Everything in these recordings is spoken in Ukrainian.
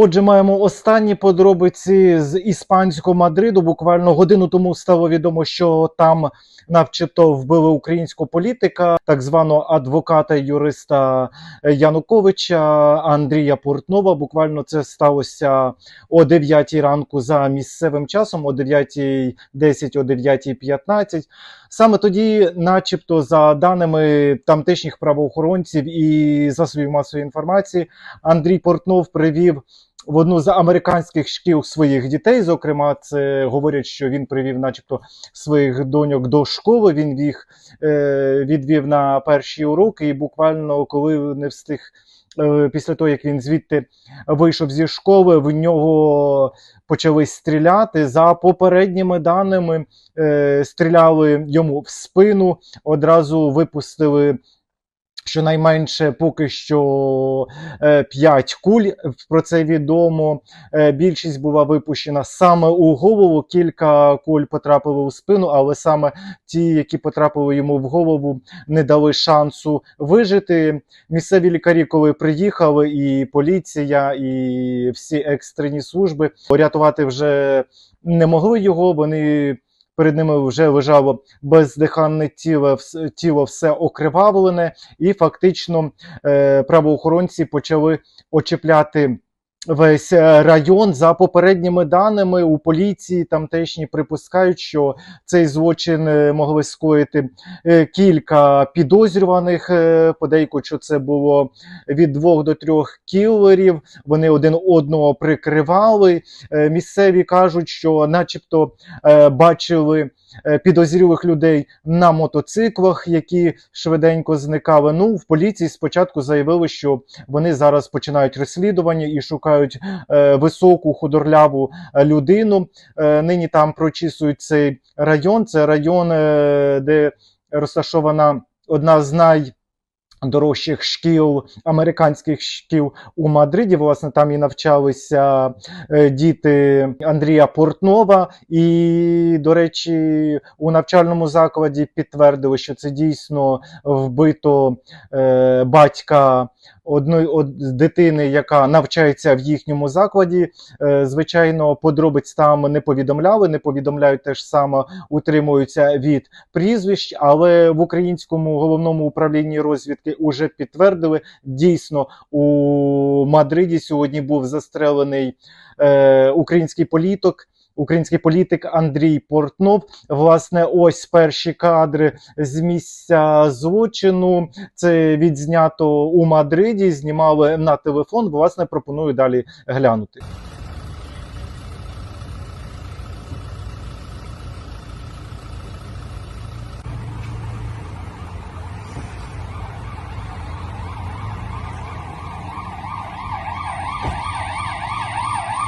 Отже, маємо останні подробиці з іспанського Мадриду. Буквально годину тому стало відомо, що там, начебто, вбили українського політика, так званого адвоката юриста Януковича Андрія Портнова. Буквально це сталося о 9 ранку за місцевим часом, о 9.10, о 9.15. Саме тоді, начебто, за даними тамтешніх правоохоронців і засобів масової інформації, Андрій Портнов привів в одну з американських шкіл своїх дітей. Зокрема, це говорять, що він привів, начебто, своїх доньок до школи. Він їх е, відвів на перші уроки, і буквально коли не встиг. е, Після того, як він звідти вийшов зі школи, в нього почали стріляти. За попередніми даними, е, стріляли йому в спину, одразу випустили щонайменше поки що 5 куль. Про це відомо. Е, Більшість була випущена саме у голову. Кілька куль потрапили у спину, але саме ті, які потрапили йому в голову, не дали шансу вижити. Місцеві лікарі, коли приїхали, і поліція, і всі екстрені служби порятувати вже не могли його. Вони перед ними вже лежало бездиханне тіло, тіло все окривавлене, і фактично е, правоохоронці почали очіпляти. Весь е, район за попередніми даними у поліції тамтешні припускають, що цей злочин е, могли скоїти е, кілька підозрюваних. Подейкують, що це було від двох до трьох кілерів. Вони один одного прикривали. Місцеві кажуть, що, начебто, бачили підозрілих людей на мотоциклах, які швиденько зникали. Ну, в поліції спочатку заявили, що вони зараз починають розслідування і шукають е, високу худорляву е, людину. Е, нині там прочісують цей район. Це район, де розташована одна з най Дорожчих шкіл, американських шкіл у Мадриді. Власне, там і навчалися діти Андрія Портнова. І, до речі, у навчальному закладі підтвердили, що це дійсно вбито батька одної од, дитини, яка навчається в їхньому закладі. Е, звичайно, подробиць там не повідомляли, не повідомляють теж саме, утримуються від прізвищ, але в українському головному управлінні розвідки вже підтвердили дійсно у Мадриді сьогодні був застрелений е, український політик. Український політик Андрій Портнов. Власне, ось перші кадри з місця злочину. Це відзнято у Мадриді. Знімали на телефон. Власне, пропоную далі глянути.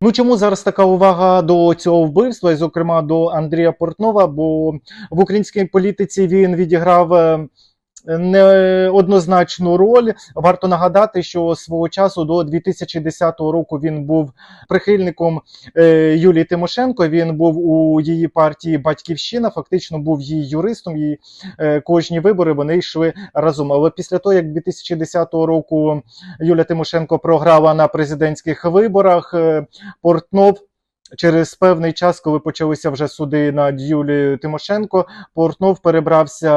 Ну чому зараз така увага до цього вбивства, і, зокрема до Андрія Портнова? Бо в українській політиці він відіграв. Неоднозначну роль варто нагадати, що свого часу до 2010 року він був прихильником е, Юлії Тимошенко. Він був у її партії Батьківщина, фактично був її юристом. І е, кожні вибори вони йшли разом. Але після того, як 2010 року Юлія Тимошенко програла на президентських виборах, е, Портнов. Через певний час, коли почалися вже суди над Юлією Тимошенко, Портнов перебрався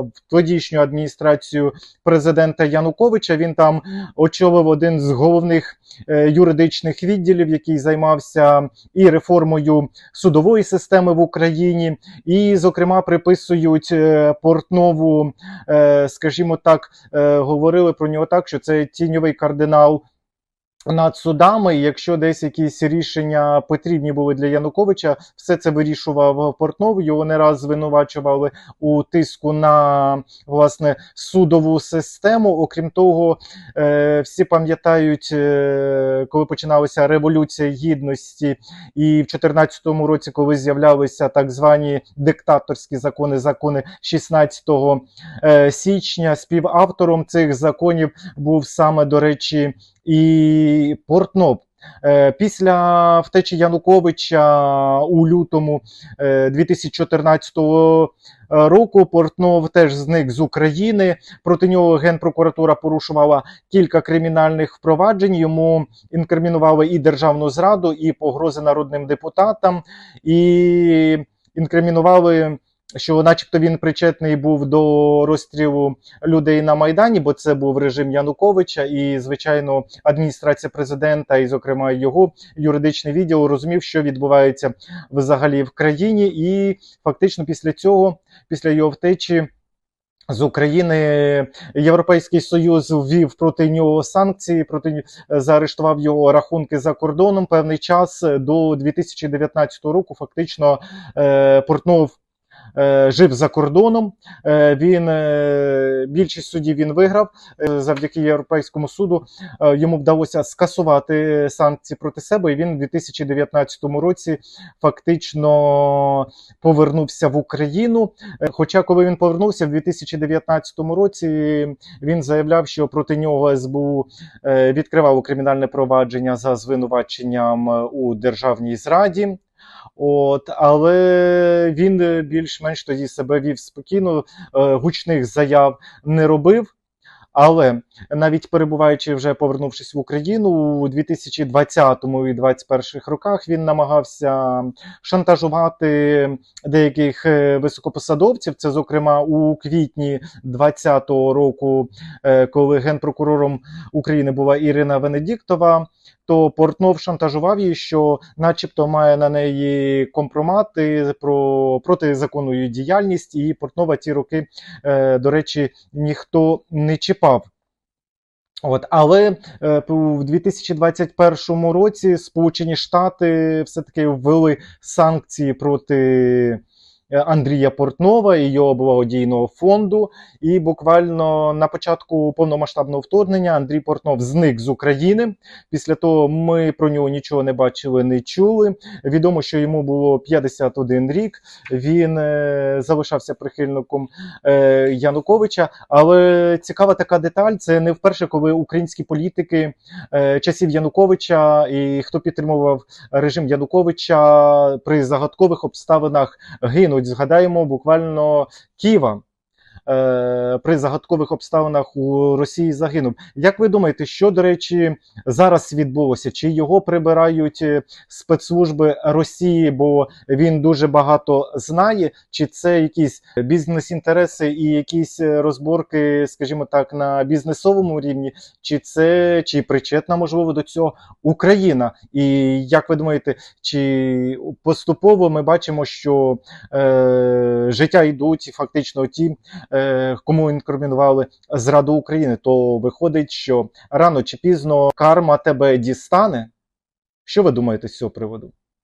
в тодішню адміністрацію президента Януковича. Він там очолив один з головних е, юридичних відділів, який займався і реформою судової системи в Україні, і, зокрема, приписують е, Портнову, е, скажімо так, говорили про нього так, що це тіньовий кардинал над судами. Якщо десь якісь рішення потрібні були для Януковича, все це вирішував Портнов. Його не раз звинувачували у тиску на власне судову систему. Окрім того, е, всі пам'ятають, е, коли починалася революція гідності, і в 2014 році, коли з'являлися так звані диктаторські закони, закони 16 е, січня, співавтором цих законів був саме, до речі, і Портнов. Е, Після втечі Януковича у лютому е, 2014 року Портнов теж зник з України. Проти нього Генпрокуратура порушувала кілька кримінальних впроваджень. Йому інкримінували і державну зраду, і погрози народним депутатам, і інкримінували. Що, начебто, він причетний був до розстрілу людей на майдані, бо це був режим Януковича, і звичайно, адміністрація президента, і, зокрема, його юридичний відділ розумів, що відбувається взагалі в країні, і фактично після цього, після його втечі. З України Європейський Союз ввів проти нього санкції, проти заарештував його рахунки за кордоном певний час до 2019 року. Фактично е, Портнов е, жив за кордоном. Е, він е, більшість судів він виграв е, завдяки Європейському суду. Е, йому вдалося скасувати санкції проти себе. І він у 2019 році фактично повернувся в Україну. Е, Хоча, коли він повернувся в 2019 році, він заявляв, що проти нього СБУ е, відкривало кримінальне провадження за звинуваченням е, у державній зраді. От, але він е, більш-менш тоді себе вів спокійно, е, гучних заяв не робив. Але навіть перебуваючи вже повернувшись в Україну у 2020 і 2021 роках, він намагався шантажувати деяких е, високопосадовців. Це, зокрема, у квітні 2020 року, е, коли генпрокурором України була Ірина Венедіктова. То Портнов шантажував її, що, начебто, має на неї компромати про протизаконну діяльність, і Портнова ті роки, е, до речі, ніхто не чіпав. От, але е, у 2021 році Сполучені Штати все-таки ввели санкції проти Андрія Портнова і його благодійного фонду. І буквально на початку повномасштабного вторгнення Андрій Портнов зник з України. Після того ми про нього нічого не бачили, не чули. Відомо, що йому було 51 рік. Він е, залишався прихильником е, Януковича. Але цікава така деталь: це не вперше, коли українські політики е, часів Януковича і хто підтримував режим Януковича при загадкових обставинах гинуть. Згадаємо буквально Ківа. Е, При загадкових обставинах у Росії загинув. Як ви думаєте, що до речі зараз відбулося? Чи його прибирають е, спецслужби Росії, бо він дуже багато знає? Чи це якісь бізнес-інтереси і якісь е, розборки, скажімо так, на бізнесовому рівні? Чи це чи причетна можливо до цього Україна? І як ви думаєте, чи поступово ми бачимо, що е, життя йдуть фактично ті, е, кому інкримінували зраду України, то виходить, що рано чи пізно карма тебе дістане? Що ви думаєте з цього приводу?